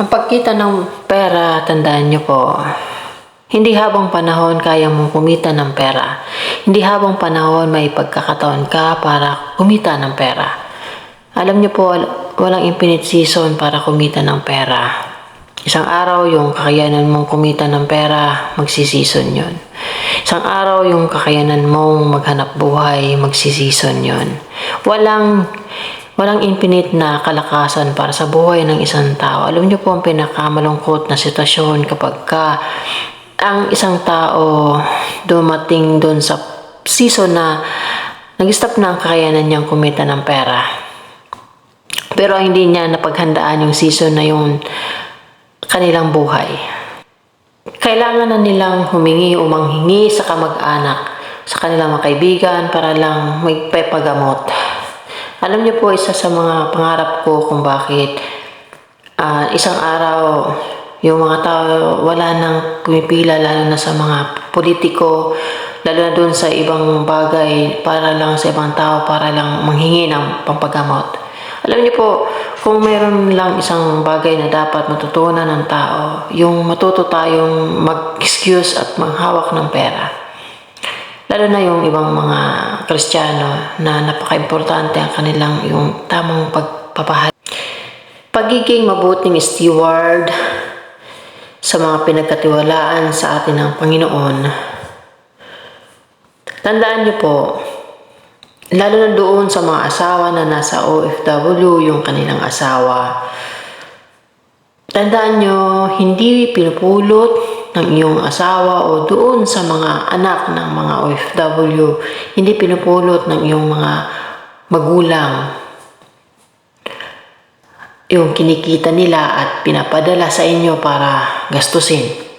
Ang pagkita ng pera, tandaan niyo po, hindi habang panahon kaya mong kumita ng pera. Hindi habang panahon may pagkakataon ka para kumita ng pera. Alam niyo po, wal- walang infinite season para kumita ng pera. Isang araw yung kakayanan mong kumita ng pera, magsisison yon. Isang araw yung kakayanan mong maghanap buhay, magsisison yon. Walang walang infinite na kalakasan para sa buhay ng isang tao. Alam niyo po ang pinakamalungkot na sitwasyon kapag ka ang isang tao dumating doon sa season na nag-stop na ang kakayanan niyang kumita ng pera. Pero hindi niya napaghandaan yung season na yung kanilang buhay. Kailangan na nilang humingi o manghingi sa kamag-anak, sa kanilang mga kaibigan para lang may pepagamot. Alam niyo po, isa sa mga pangarap ko kung bakit ah, isang araw yung mga tao wala nang pumipila lalo na sa mga politiko lalo na doon sa ibang bagay para lang sa ibang tao para lang manghingi ng pampagamot. Alam niyo po, kung mayroon lang isang bagay na dapat matutunan ng tao, yung matuto tayong mag-excuse at manghawak ng pera. Lalo na yung ibang mga Kristiyano na napaka-importante ang kanilang yung tamang pagpapahal. Pagiging mabuting steward sa mga pinagkatiwalaan sa atin ng Panginoon. Tandaan niyo po, lalo na doon sa mga asawa na nasa OFW, yung kanilang asawa, tandaan nyo, hindi pinupulot ng iyong asawa o doon sa mga anak ng mga OFW, hindi pinupulot ng iyong mga magulang yung kinikita nila at pinapadala sa inyo para gastusin.